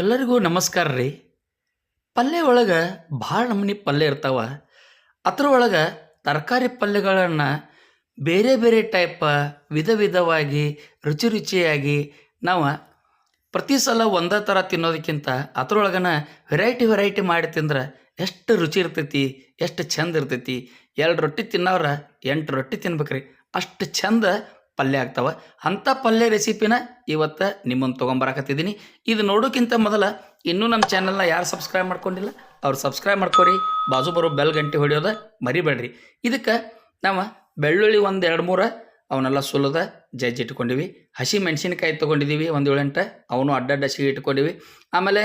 ಎಲ್ಲರಿಗೂ ನಮಸ್ಕಾರ ರೀ. ಪಲ್ಯ ಒಳಗೆ ಭಾಳ ನಮೂನಿ ಪಲ್ಯ ಇರ್ತಾವ. ಅದ್ರೊಳಗೆ ತರಕಾರಿ ಪಲ್ಯಗಳನ್ನು ಬೇರೆ ಬೇರೆ ಟೈಪ ವಿಧ ವಿಧವಾಗಿ, ರುಚಿ ರುಚಿಯಾಗಿ ನಾವು ಪ್ರತಿ ಸಲ ಒಂದೇ ಥರ ತಿನ್ನೋದಕ್ಕಿಂತ ಅದ್ರೊಳಗನ ವೆರೈಟಿ ವೆರೈಟಿ ಮಾಡಿ ತಿಂದ್ರೆ ಎಷ್ಟು ರುಚಿ ಇರ್ತೈತಿ, ಎಷ್ಟು ಚಂದ ಇರ್ತೈತಿ. ಎರಡು ರೊಟ್ಟಿ ತಿನ್ನೋರ ಎಂಟು ರೊಟ್ಟಿ ತಿನ್ಬೇಕ್ರಿ. ಅಷ್ಟು ಚಂದ ಪಲ್ಯ ಆಗ್ತಾವೆ. ಅಂಥ ಪಲ್ಯ ರೆಸಿಪಿನ ಇವತ್ತು ನಿಮ್ಮನ್ನು ತೊಗೊಂಬರಾಕತ್ತಿದ್ದೀನಿ. ಇದು ನೋಡೋಕ್ಕಿಂತ ಮೊದಲ ಇನ್ನೂ ನಮ್ಮ ಚಾನಲ್ನ ಯಾರು ಸಬ್ಸ್ಕ್ರೈಬ್ ಮಾಡ್ಕೊಂಡಿಲ್ಲ, ಅವ್ರು ಸಬ್ಸ್ಕ್ರೈಬ್ ಮಾಡ್ಕೊರಿ. ಬಾಜು ಬರೋ ಬೆಲ್ ಗಂಟೆ ಹೊಡಿಯೋದ ಮರಿಬೇಡ್ರಿ. ಇದಕ್ಕೆ ನಾವು ಬೆಳ್ಳುಳ್ಳಿ ಒಂದು ಎರಡು ಮೂರು, ಅವನ್ನೆಲ್ಲ ಸುಲದ ಜಜ್ಜಿ ಇಟ್ಕೊಂಡಿವಿ ಹಸಿ ಮೆಣಸಿನಕಾಯಿ ತೊಗೊಂಡಿದ್ದೀವಿ ಒಂದು ಏಳೆಂಟು, ಅವನು ಅಡ್ಡಡ್ಡ ಸಿಗಿ ಇಟ್ಕೊಂಡಿವಿ. ಆಮೇಲೆ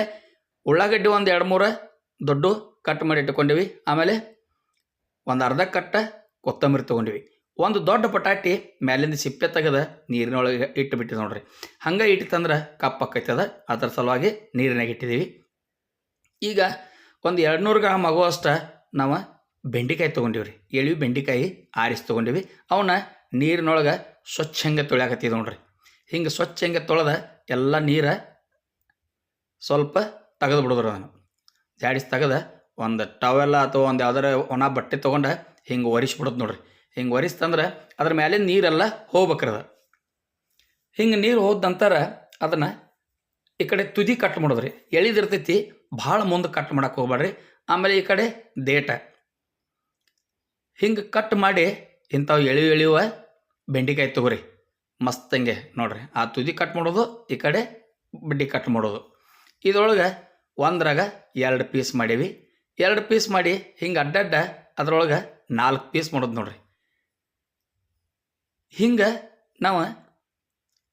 ಉಳ್ಳಾಗಡ್ಡಿ ಒಂದು ಎರಡು ಮೂರು, ದೊಡ್ಡ ಕಟ್ ಮಾಡಿ ಇಟ್ಕೊಂಡಿವಿ. ಆಮೇಲೆ ಒಂದು ಅರ್ಧ ಕಟ್ಟ ಕೊತ್ತಂಬರಿ ತೊಗೊಂಡಿವಿ. ಒಂದು ದೊಡ್ಡ ಪಟಾಟಿ ಮ್ಯಾಲಿಂದ ಸಿಪ್ಪೆ ತೆಗೆದ ನೀರಿನೊಳಗೆ ಇಟ್ಟು ಬಿಟ್ಟಿದೆ ನೋಡ್ರಿ. ಹಂಗೆ ಇಟ್ಟಿತಂದ್ರೆ ಕಪ್ಪಕ್ಕೈತದ ಅದರ ಸಲುವಾಗಿ ನೀರಿನಾಗೆ ಇಟ್ಟಿದ್ದೀವಿ ಈಗ ಒಂದು ಎರಡು ನೂರು ಗ್ರಾಮ್ ಆಗುವಷ್ಟು ನಾವು ಬೆಂಡಿಕಾಯಿ ತೊಗೊಂಡಿವಿ ರೀ ಎಳಿವು ಬೆಂಡೆಕಾಯಿ ಆರಿಸಿ ತೊಗೊಂಡಿವಿ. ಅವನ್ನ ನೀರಿನೊಳಗೆ ಸ್ವಚ್ಛ ಹಂಗೆ ತೊಳ್ಯಾಕತ್ತಿದ್ದು ನೋಡ್ರಿ. ಹಿಂಗೆ ಸ್ವಚ್ಛ ಹೆಂಗೆ ತೊಳೆದ ಎಲ್ಲ ನೀರು ಸ್ವಲ್ಪ ತೆಗೆದು ಬಿಡೋದ್ರ ನಾನು ಜಾಡಿಸಿ ತೆಗೆದ ಒಂದು ಟವೆಲ್ಲ ಅಥವಾ ಒಂದು ಯಾವ್ದಾರ ಒಣ ಬಟ್ಟೆ ತೊಗೊಂಡು ಹಿಂಗೆ ಒರಿಸ್ಬಿಡೋದು ನೋಡ್ರಿ. ಹಿಂಗೆ ಒರಿಸ್ತಂದ್ರೆ ಅದ್ರ ಮೇಲೆ ನೀರೆಲ್ಲ ಹೋಗ್ಬೇಕ್ರದ. ಹಿಂಗೆ ನೀರು ಹೋದ ನಂತರ ಅದನ್ನು ಈ ಕಡೆ ತುದಿ ಕಟ್ ಮಾಡೋದ್ರಿ. ಎಳಿದಿರ್ತೈತಿ, ಭಾಳ ಮುಂದೆ ಕಟ್ ಮಾಡೋಕೆ ಹೋಗ್ಬೇಡ್ರಿ ಆಮೇಲೆ ಈ ಕಡೆ ದೇಟ. ಹಿಂಗೆ ಕಟ್ ಮಾಡಿ ಇಂಥವು ಎಳಿ ಎಳಿಯುವ ಬೆಂಡಿಕಾಯಿ ತಗೋರಿ. ಹಂಗೆ ನೋಡ್ರಿ. ಆ ತುದಿ ಕಟ್ ಮಾಡೋದು, ಈ ಕಡೆ ಬಡ್ಡಿ ಕಟ್ ಮಾಡೋದು. ಇದ್ರೊಳಗೆ ಒಂದ್ರಾಗ ಎರಡು ಪೀಸ್ ಮಾಡೀವಿ. ಎರಡು ಪೀಸ್ ಮಾಡಿ ಹಿಂಗೆ ಅಡ್ಡಡ್ಡ ಅದ್ರೊಳಗೆ ನಾಲ್ಕು ಪೀಸ್ ಮಾಡೋದು ನೋಡ್ರಿ. ಹಿಂಗೆ ನಾವು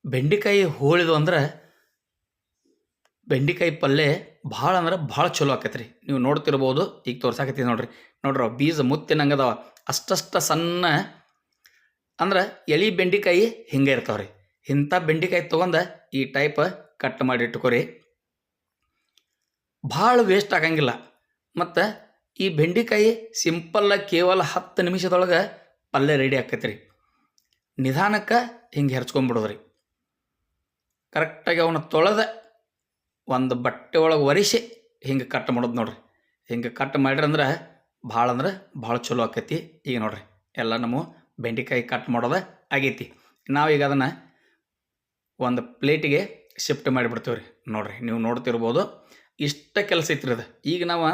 ಬೆಂಡಿಕಾಯಿ ಹೋಳಿದ್ವು ಅಂದ್ರೆ ಬೆಂಡಿಕಾಯಿ ಪಲ್ಯ ಭಾಳ ಅಂದ್ರೆ ಭಾಳ ಚಲೋ ಆಕೈತೆ ರೀ ನೀವು ನೋಡ್ತಿರ್ಬೋದು, ಈಗ ತೋರ್ಸಾಕತ್ತೀವಿ ನೋಡ್ರಿ. ನೋಡ್ರಿ, ಬೀಜ ಮುತ್ತಿನಂಗದವ. ಅಷ್ಟಷ್ಟ ಸಣ್ಣ ಅಂದ್ರೆ ಎಳಿ ಬೆಂಡಿಕಾಯಿ ಹಿಂಗೆ ಇರ್ತಾವ್ರಿ. ಇಂಥ ಬೆಂಡಿಕಾಯಿ ತೊಗೊಂಡ ಈ ಟೈಪ್ ಕಟ್ ಮಾಡಿ ಇಟ್ಕೊರಿ. ಭಾಳ ವೇಸ್ಟ್ ಆಗಂಗಿಲ್ಲ. ಮತ್ತು ಈ ಬೆಂಡಿಕಾಯಿ ಸಿಂಪಲ್ಲ ಕೇವಲ ಹತ್ತು ನಿಮಿಷದೊಳಗೆ ಪಲ್ಯ ರೆಡಿ ಆಕೈತೆ ರೀ ನಿಧಾನಕ್ಕೆ ಹಿಂಗೆ ಹೆರ್ಚ್ಕೊಂಡ್ಬಿಡೋದ್ರಿ ಕರೆಕ್ಟಾಗಿ ಅವನ್ನ ತೊಳೆದ ಒಂದು ಬಟ್ಟೆ ಒಳಗೆ ಒರೆಸಿ ಹಿಂಗೆ ಕಟ್ ಮಾಡೋದು ನೋಡ್ರಿ. ಹಿಂಗೆ ಕಟ್ ಮಾಡಿರಂದ್ರೆ ಭಾಳ ಅಂದ್ರೆ ಭಾಳ ಚಲೋ ಆಕೈತಿ. ಈಗ ನೋಡ್ರಿ, ಎಲ್ಲ ನಮ್ಮ ಬೆಂಡೆಕಾಯಿ ಕಟ್ ಮಾಡೋದ ಆಗೈತಿ. ನಾವೀಗ ಅದನ್ನು ಒಂದು ಪ್ಲೇಟಿಗೆ ಶಿಫ್ಟ್ ಮಾಡಿಬಿಡ್ತೀವಿ ರೀ ನೋಡ್ರಿ, ನೀವು ನೋಡ್ತಿರ್ಬೋದು. ಇಷ್ಟ ಕೆಲಸ ಐತ್ರಿ ಅದು. ಈಗ ನಾವು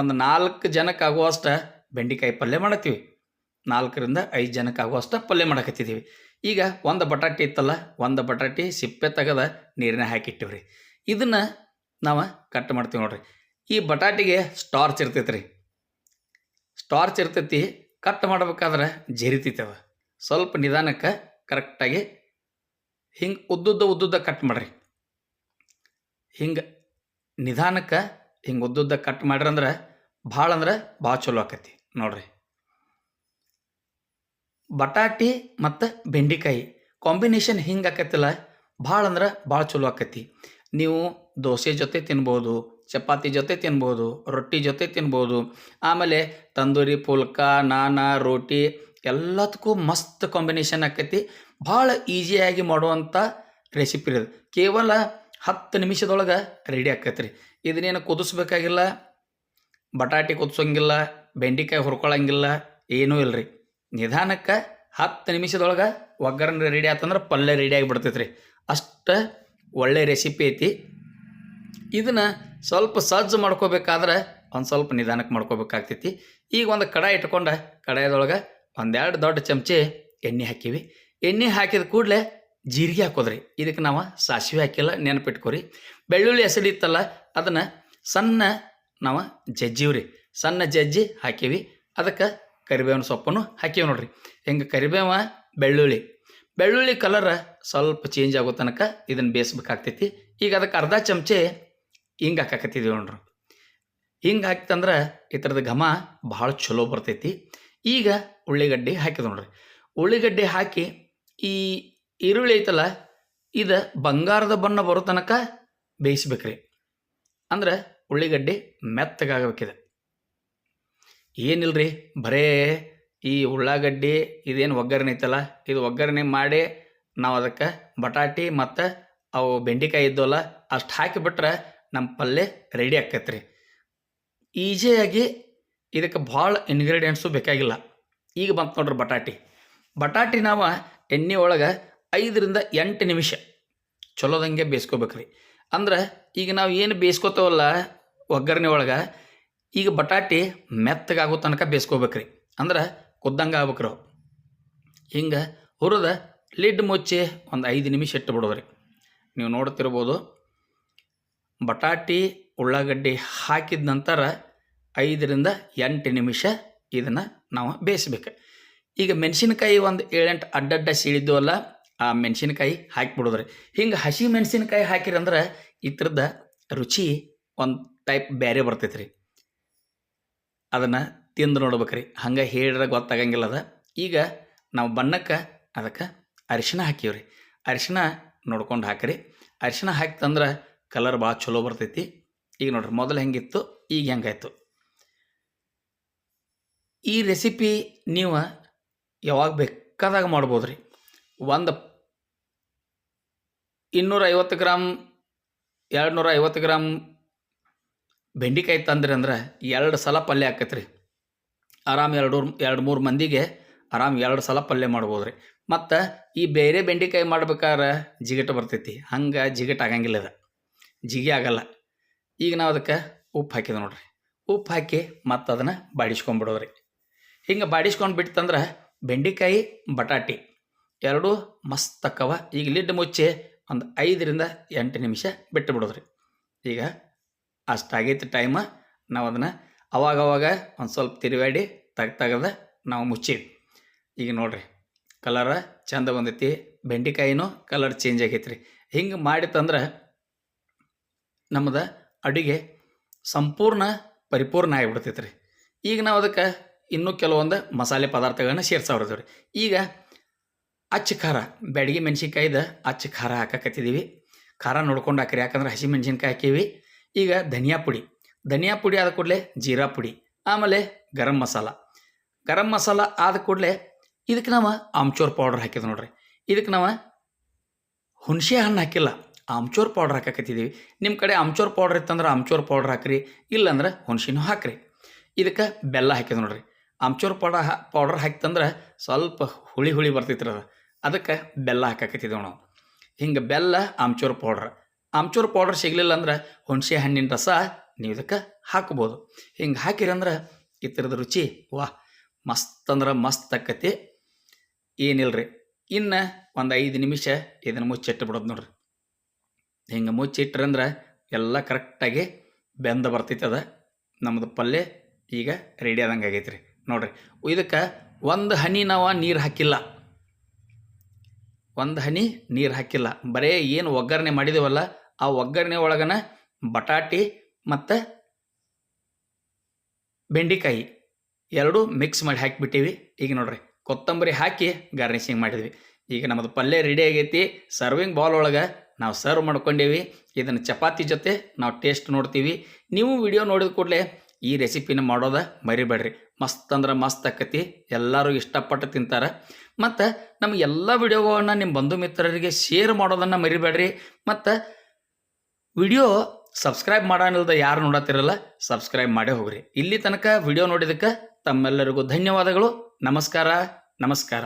ಒಂದು ನಾಲ್ಕು ಜನಕ್ಕೆ ಆಗುವಷ್ಟು ಬೆಂಡೆಕಾಯಿ ಪಲ್ಯ ಮಾಡತ್ತೀವಿ ನಾಲ್ಕರಿಂದ ಐದು ಜನಕ್ಕೆ ಆಗುವಷ್ಟು ಪಲ್ಯ ಮಾಡಕತ್ತಿದ್ದೀವಿ. ಈಗ ಒಂದು ಬಟಾಟೆ ಇತ್ತಲ್ಲ, ಒಂದು ಬಟಾಟೆ ಸಿಪ್ಪೆ ತೆಗೆದ ನೀರಿನ ಹಾಕಿಟ್ಟಿವಿ ರೀ ಇದನ್ನು ನಾವು ಕಟ್ ಮಾಡ್ತೀವಿ ನೋಡ್ರಿ. ಈ ಬಟಾಟಿಗೆ ಸ್ಟಾರ್ಚ್ ಇರ್ತೈತೆ ರೀ ಸ್ಟಾರ್ಚ್ ಇರ್ತೈತಿ, ಕಟ್ ಮಾಡ್ಬೇಕಾದ್ರೆ ಜರಿತೈತವ. ಸ್ವಲ್ಪ ನಿಧಾನಕ್ಕೆ ಕರೆಕ್ಟಾಗಿ ಹಿಂಗೆ ಉದ್ದುದ್ದ ಉದ್ದುದ್ದ ಕಟ್ ಮಾಡ್ರಿ. ಹಿಂಗೆ ನಿಧಾನಕ್ಕೆ ಹಿಂಗೆ ಉದ್ದುದ್ದ ಕಟ್ ಮಾಡ್ರಂದ್ರೆ ಭಾಳ ಅಂದ್ರೆ ಭಾಳ ಚಲೋ ಆಕತಿ ನೋಡ್ರಿ. ಬಟಾಟಿ ಮತ್ತು ಬೆಂಡಿಕಾಯಿ ಕಾಂಬಿನೇಷನ್ ಹಿಂಗೆ ಆಕೈತಿಲ್ಲ, ಭಾಳ ಅಂದ್ರೆ ಭಾಳ ಚಲೋ ಆಕೈತಿ. ನೀವು ದೋಸೆ ಜೊತೆ ತಿನ್ಬೋದು, ಚಪಾತಿ ಜೊತೆ ತಿನ್ಬೋದು, ರೊಟ್ಟಿ ಜೊತೆ ತಿನ್ಬೋದು, ಆಮೇಲೆ ತಂದೂರಿ, ಪುಲ್ಕ, ನಾನ, ರೋಟಿ, ಎಲ್ಲದಕ್ಕೂ ಮಸ್ತ್ ಕಾಂಬಿನೇಷನ್ ಆಕೈತಿ. ಭಾಳ ಈಸಿಯಾಗಿ ಮಾಡುವಂಥ ರೆಸಿಪಿ ಇದು ಕೇವಲ ಹತ್ತು ನಿಮಿಷದೊಳಗೆ ರೆಡಿ ಆಕೈತಿ ರೀ ಇದನ್ನೇನು ಕುದಿಸ್ಬೇಕಾಗಿಲ್ಲ, ಬಟಾಟಿ ಕುದಿಸೋಂಗಿಲ್ಲ, ಬೆಂಡೆಕಾಯಿ ಹುರ್ಕೊಳ್ಳೋಂಗಿಲ್ಲ ಏನೂ ಇಲ್ಲ ರೀ ನಿಧಾನಕ್ಕೆ ಹತ್ತು ನಿಮಿಷದೊಳಗೆ ಒಗ್ಗರಣೆ ರೆಡಿ ಆತಂದ್ರೆ ಪಲ್ಯ ರೆಡಿ ಆಗಿಬಿಡ್ತೈತೆ ರೀ ಅಷ್ಟು ಒಳ್ಳೆ ರೆಸಿಪಿ ಐತಿ. ಇದನ್ನು ಸ್ವಲ್ಪ ಸಜ್ಜು ಮಾಡ್ಕೋಬೇಕಾದ್ರೆ ಒಂದು ಸ್ವಲ್ಪ ನಿಧಾನಕ್ಕೆ ಮಾಡ್ಕೋಬೇಕಾಗ್ತೈತಿ. ಈಗ ಒಂದು ಕಡಾಯಿ ಇಟ್ಕೊಂಡು ಕಡಾಯದೊಳಗೆ ಒಂದೆರಡು ದೊಡ್ಡ ಚಮಚೆ ಎಣ್ಣೆ ಹಾಕಿವಿ. ಎಣ್ಣೆ ಹಾಕಿದ ಕೂಡಲೇ ಜೀರಿಗೆ ಹಾಕೋದ್ರಿ. ಇದಕ್ಕೆ ನಾವು ಸಾಸಿವೆ ಹಾಕಿಲ್ಲ, ನೆನಪಿಟ್ಕೋರಿ. ಬೆಳ್ಳುಳ್ಳಿ ಹಸಿಡಿತ್ತಲ್ಲ ಅದನ್ನು ಸಣ್ಣ ನಾವು ಜಜ್ಜಿವ್ರಿ. ಸಣ್ಣ ಜಜ್ಜಿ ಹಾಕಿವಿ. ಅದಕ್ಕೆ ಕರಿಬೇವಿನ ಸೊಪ್ಪನ್ನು ಹಾಕಿವಿ ನೋಡ್ರಿ. ಹಿಂಗೆ ಕರಿಬೇವ? ಬೆಳ್ಳುಳ್ಳಿ. ಬೆಳ್ಳುಳ್ಳಿ ಕಲರ್ ಸ್ವಲ್ಪ ಚೇಂಜ್ ಆಗೋ ತನಕ ಇದನ್ನು ಬೇಯಿಸ್ಬೇಕಾಗ್ತೈತಿ. ಈಗ ಅದಕ್ಕೆ ಅರ್ಧ ಚಮಚೆ ಹಿಂಗೆ ಹಾಕಾಕತ್ತಿದ್ದೀವಿ ನೋಡ್ರಿ. ಹಿಂಗೆ ಹಾಕ್ತಂದ್ರೆ ಈ ಥರದ ಘಮ ಭಾಳ ಚಲೋ ಬರ್ತೈತಿ. ಈಗ ಉಳ್ಳಿಗಡ್ಡೆ ಹಾಕಿದ ನೋಡ್ರಿ. ಉಳ್ಳಿಗಡ್ಡೆ ಹಾಕಿ ಈ ಈರುಳ್ಳಿ ಐತಲ್ಲ, ಇದು ಬಂಗಾರದ ಬಣ್ಣ ಬರೋ ತನಕ ಬೇಯಿಸ್ಬೇಕ್ರಿ. ಅಂದ್ರೆ ಉಳ್ಳಿಗಡ್ಡೆ ಮೆತ್ತಗಾಗಬೇಕಿದೆ. ಏನಿಲ್ರಿ? ಬರೇ ಈ ಉಳ್ಳಾಗಡ್ಡಿ ಇದೇನು ಒಗ್ಗರಣೆ ಐತಲ್ಲ? ಇದು ಒಗ್ಗರಣೆ ಮಾಡಿ ನಾವು ಅದಕ್ಕೆ ಬಟಾಟಿ ಮತ್ತು ಅವು ಬೆಂಡೆಕಾಯಿ ಇದ್ದವಲ್ಲ, ಅಷ್ಟು ಹಾಕಿಬಿಟ್ರೆ ನಮ್ಮ ಪಲ್ಯ ರೆಡಿ ಆಕೈತೆ ರೀ ಈಸಿಯಾಗಿ ಇದಕ್ಕೆ ಭಾಳ ಇನ್ಗ್ರೀಡಿಯೆಂಟ್ಸು ಬೇಕಾಗಿಲ್ಲ. ಈಗ ಬಂತು ನೋಡ್ರಿ ಬಟಾಟಿ. ಬಟಾಟಿ ನಾವು ಎಣ್ಣೆ ಒಳಗೆ ಐದರಿಂದ ಎಂಟು ನಿಮಿಷ ಚಲೋದಂಗೆ ಬೇಯಿಸ್ಕೋಬೇಕ್ರಿ. ಅಂದ್ರೆ ಈಗ ನಾವು ಏನು ಬೇಯಿಸ್ಕೋತೇವಲ್ಲ ಒಗ್ಗರಣೆ ಒಳಗೆ ಈಗ ಬಟಾಟಿ ಮೆತ್ತಗಾಗೋ ತನಕ ಬೇಯಿಸ್ಕೋಬೇಕ್ರಿ. ಅಂದ್ರೆ ಕುದ್ದಂಗೆ ಆಗ್ಬೇಕ್ರಿ ಅವು. ಹಿಂಗೆ ಹುರಿದ ಲಿಡ್ ಮುಚ್ಚಿ ಒಂದು ಐದು ನಿಮಿಷ ಇಟ್ಟು ಬಿಡೋದ್ರಿ. ನೀವು ನೋಡ್ತಿರ್ಬೋದು ಬಟಾಟಿ ಉಳ್ಳಾಗಡ್ಡಿ ಹಾಕಿದ ನಂತರ ಐದರಿಂದ ಎಂಟು ನಿಮಿಷ ಇದನ್ನು ನಾವು ಬೇಯಿಸ್ಬೇಕು. ಈಗ ಮೆಣಸಿನ್ಕಾಯಿ ಒಂದು ಏಳೆಂಟು ಅಡ್ಡಡ್ಡ ಸೀಳಿದ್ವಲ್ಲ, ಆ ಮೆಣಸಿನ್ಕಾಯಿ ಹಾಕಿಬಿಡೋದ್ರಿ. ಹಿಂಗೆ ಹಸಿ ಮೆಣಸಿನ್ಕಾಯಿ ಹಾಕಿರಂದ್ರೆ ಇದ್ರದ್ದು ರುಚಿ ಒಂದು ಟೈಪ್ ಬೇರೆ ಬರ್ತೈತೆ ರೀ ಅದನ್ನು ತಿಂದು ನೋಡ್ಬೇಕ್ರಿ. ಹಂಗೆ ಹೇಳಿದ್ರೆ ಗೊತ್ತಾಗಂಗಿಲ್ಲ ಅದ. ಈಗ ನಾವು ಬಣ್ಣಕ್ಕೆ ಅದಕ್ಕೆ ಅರಿಶಿನ ಹಾಕೀವ್ರಿ. ಅರಿಶಿನ ನೋಡ್ಕೊಂಡು ಹಾಕಿರಿ. ಅರಿಶಿನ ಹಾಕ್ತಂದ್ರೆ ಕಲರ್ ಭಾಳ ಚಲೋ ಬರ್ತೈತಿ. ಈಗ ನೋಡ್ರಿ, ಮೊದಲು ಹೆಂಗಿತ್ತು, ಈಗ ಹೆಂಗಾಯ್ತು. ಈ ರೆಸಿಪಿ ನೀವು ಯಾವಾಗ ಬೇಕಾದಾಗ ಮಾಡ್ಬೋದು ರೀ ಒಂದು ಇನ್ನೂರ ಐವತ್ತು ಗ್ರಾಮ್ ಎರಡು ನೂರ ಐವತ್ತು ಗ್ರಾಮ್ ಬೆಂಡೆಕಾಯಿ ತಂದ್ರಿ ಅಂದ್ರೆ ಎರಡು ಸಲ ಪಲ್ಯ ಆಕೈತೆ ರೀ ಆರಾಮ್ ಎರಡು ಎರಡು ಮೂರು ಮಂದಿಗೆ ಆರಾಮ್ ಎರಡು ಸಲ ಪಲ್ಯ ಮಾಡ್ಬೋದು ರೀ ಮತ್ತು ಈ ಬೇರೆ ಬೆಂಡೆಕಾಯಿ ಮಾಡ್ಬೇಕಾದ್ರೆ ಜಿಗಟ ಬರ್ತೈತಿ. ಹಂಗೆ ಜಿಗಟ್ ಆಗಂಗಿಲ್ಲ ಅದು. ಜಿಗಿ ಆಗಲ್ಲ. ಈಗ ನಾವು ಅದಕ್ಕೆ ಉಪ್ಪು ಹಾಕಿದ ನೋಡ್ರಿ. ಉಪ್ಪು ಹಾಕಿ ಮತ್ತು ಅದನ್ನು ಬಾಡಿಸ್ಕೊಂಡ್ಬಿಡೋದ್ರಿ ಹಿಂಗೆ ಬಾಡಿಸ್ಕೊಂಡು ಬಿಟ್ಟಂದ್ರೆ ಬೆಂಡೆಕಾಯಿ, ಬಟಾಟಿ ಎರಡೂ ಮಸ್ತ್ ಅಕ್ಕವ. ಈಗ ಲಿಡ್ ಮುಚ್ಚಿ ಒಂದು ಐದರಿಂದ ಎಂಟು ನಿಮಿಷ ಬಿಟ್ಟು ಬಿಡೋದ್ರಿ ಈಗ ಅಷ್ಟಾಗೈತಿ ಟೈಮ ನಾವು ಅದನ್ನು ಅವಾಗವಾಗ ಒಂದು ಸ್ವಲ್ಪ ತಿರುವಾಡಿ ತಗ್ ತಗದ ನಾವು ಮುಚ್ಚೀವಿ ಈಗ ನೋಡ್ರಿ ಕಲರ ಚಂದ ಬಂದೈತಿ. ಬೆಂಡೆಕಾಯಿನೂ ಕಲರ್ ಚೇಂಜ್ ಆಗೈತೆ ರೀ ಹಿಂಗೆ ಮಾಡಿತ್ತಂದ್ರೆ ನಮ್ಮದು ಅಡುಗೆ ಸಂಪೂರ್ಣ ಪರಿಪೂರ್ಣ ಆಗಿಬಿಡ್ತೈತೆ ರೀ ಈಗ ನಾವು ಅದಕ್ಕೆ ಇನ್ನೂ ಕೆಲವೊಂದು ಮಸಾಲೆ ಪದಾರ್ಥಗಳನ್ನ ಸೇರ್ಸಾವ್ರದೇವ್ ರೀ ಈಗ ಅಚ್ಚ ಖಾರ, ಬ್ಯಾಡಗಿ ಮೆಣಸಿನ್ಕಾಯ್ದು ಅಚ್ಚ ಖಾರ ಹಾಕಕತ್ತಿದ್ದೀವಿ ಖಾರ ನೋಡ್ಕೊಂಡು ಹಾಕ್ರಿ. ಯಾಕಂದ್ರೆ ಹಸಿ ಮೆಣಸಿನ್ಕಾಯಿ ಹಾಕೀವಿ. ಈಗ ಧನಿಯಾ ಪುಡಿ. ಧನಿಯಾ ಪುಡಿ ಆದ ಕೂಡಲೇ ಜೀರಾ ಪುಡಿ, ಆಮೇಲೆ ಗರಂ ಮಸಾಲ. ಗರಂ ಮಸಾಲ ಆದ ಕೂಡಲೇ ಇದಕ್ಕೆ ನಾವು ಆಮ್ಚೂರ್ ಪೌಡ್ರ್ ಹಾಕಿದ್ ನೋಡ್ರಿ. ಇದಕ್ಕೆ ನಾವು ಹುಣಸೆ ಹಣ್ಣು ಹಾಕಿಲ್ಲ, ಆಮ್ಚೂರ್ ಪೌಡ್ರ್ ಹಾಕಕತ್ತಿದ್ದೀವಿ ನಿಮ್ಮ ಕಡೆ ಆಮ್ಚೂರ್ ಪೌಡರ್ ಇತ್ತಂದ್ರೆ ಆಮ್ಚೂರ್ ಪೌಡ್ರ್ ಹಾಕ್ರಿ, ಇಲ್ಲಾಂದ್ರೆ ಹುಣಸಿನೂ ಹಾಕ್ರಿ. ಇದಕ್ಕೆ ಬೆಲ್ಲ ಹಾಕಿದ್ ನೋಡ್ರಿ. ಆಮ್ಚೂರ್ ಪೌಡರ್ ಹಾ ಪೌಡ್ರ್ ಹಾಕಿತಂದ್ರೆ ಸ್ವಲ್ಪ ಹುಳಿ ಹುಳಿ ಬರ್ತೈತ್ರಿ ಅದು. ಅದಕ್ಕೆ ಬೆಲ್ಲ ಹಾಕಕತ್ತಿದ್ದೇವೆ ನಾವು. ಹಿಂಗೆ ಬೆಲ್ಲ, ಆಮ್ಚೂರ್ ಪೌಡ್ರ್ ಆಮ್ಚೂರ್ ಪೌಡರ್ ಸಿಗಲಿಲ್ಲ ಅಂದ್ರೆ ಹುಣಸೆ ಹಣ್ಣಿನ ರಸ ನೀವು ಇದಕ್ಕೆ ಹಾಕ್ಬೋದು. ಹಿಂಗೆ ಹಾಕಿರಂದ್ರೆ ಈ ಥರದ ರುಚಿ ವಾಹ್ ಮಸ್ತ್ ಅಂದ್ರೆ ಮಸ್ತ್ ಆಕತಿ ರೀ ಇನ್ನು ಒಂದು ಐದು ನಿಮಿಷ ಇದನ್ನು ಮುಚ್ಚಿಟ್ಟು ಬಿಡೋದು ನೋಡ್ರಿ. ಹಿಂಗೆ ಮುಚ್ಚಿಟ್ರಂದ್ರೆ ಎಲ್ಲ ಕರೆಕ್ಟಾಗಿ ಬೆಂದ ಬರ್ತೈತೆ ಅದ. ನಮ್ಮದು ಪಲ್ಯ ಈಗ ರೆಡಿ ಆದಂಗೆ ಆಗೈತೆ ರೀ ನೋಡ್ರಿ, ಇದಕ್ಕೆ ಒಂದು ಹನಿ ನಾವು ನೀರು ಹಾಕಿಲ್ಲ. ಒಂದು ಹನಿ ನೀರು ಹಾಕಿಲ್ಲ. ಬರೇ ಏನು ಒಗ್ಗರಣೆ ಮಾಡಿದೇವಲ್ಲ ಆ ಒಗ್ಗರಣೆ ಒಳಗನ ಬಟಾಟಿ ಮತ್ತು ಬೆಂಡೆಕಾಯಿ ಎರಡೂ ಮಿಕ್ಸ್ ಮಾಡಿ ಹಾಕಿಬಿಟ್ಟಿವಿ. ಈಗ ನೋಡ್ರಿ, ಕೊತ್ತಂಬರಿ ಹಾಕಿ ಗಾರ್ನಿಷಿಂಗ್ ಮಾಡಿದ್ವಿ. ಈಗ ನಮ್ಮದು ಪಲ್ಯ ರೆಡಿ ಆಗೈತಿ. ಸರ್ವಿಂಗ್ ಬಾಲ್ ಒಳಗೆ ನಾವು ಸರ್ವ್ ಮಾಡ್ಕೊಂಡೇವಿ. ಇದನ್ನು ಚಪಾತಿ ಜೊತೆ ನಾವು ಟೇಸ್ಟ್ ನೋಡ್ತೀವಿ. ನೀವು ವಿಡಿಯೋ ನೋಡಿದ ಕೂಡಲೇ ಈ ರೆಸಿಪಿನ ಮಾಡೋದ ಮರಿಬೇಡ್ರಿ. ಮಸ್ತ್ ಅಂದ್ರೆ ಮಸ್ತ್ ಆಕತಿ. ಎಲ್ಲರೂ ಇಷ್ಟಪಟ್ಟು ತಿಂತಾರೆ. ಮತ್ತು ನಮ್ಮ ಎಲ್ಲ ವಿಡಿಯೋಗಳನ್ನು ನಿಮ್ಮ ಬಂಧು ಮಿತ್ರರಿಗೆ ಶೇರ್ ಮಾಡೋದನ್ನು ಮರಿಬೇಡ್ರಿ. ಮತ್ತು ವಿಡಿಯೋ ಸಬ್ಸ್ಕ್ರೈಬ್ ಮಾಡೋನಿಲ್ದ ಯಾರು ನೋಡತ್ತಿರಲ್ಲ, ಸಬ್ಸ್ಕ್ರೈಬ್ ಮಾಡೇ ಹೋಗ್ರಿ. ಇಲ್ಲಿ ತನಕ ವಿಡಿಯೋ ನೋಡಿದಕ್ಕೆ ತಮ್ಮೆಲ್ಲರಿಗೂ ಧನ್ಯವಾದಗಳು. ನಮಸ್ಕಾರ ನಮಸ್ಕಾರ.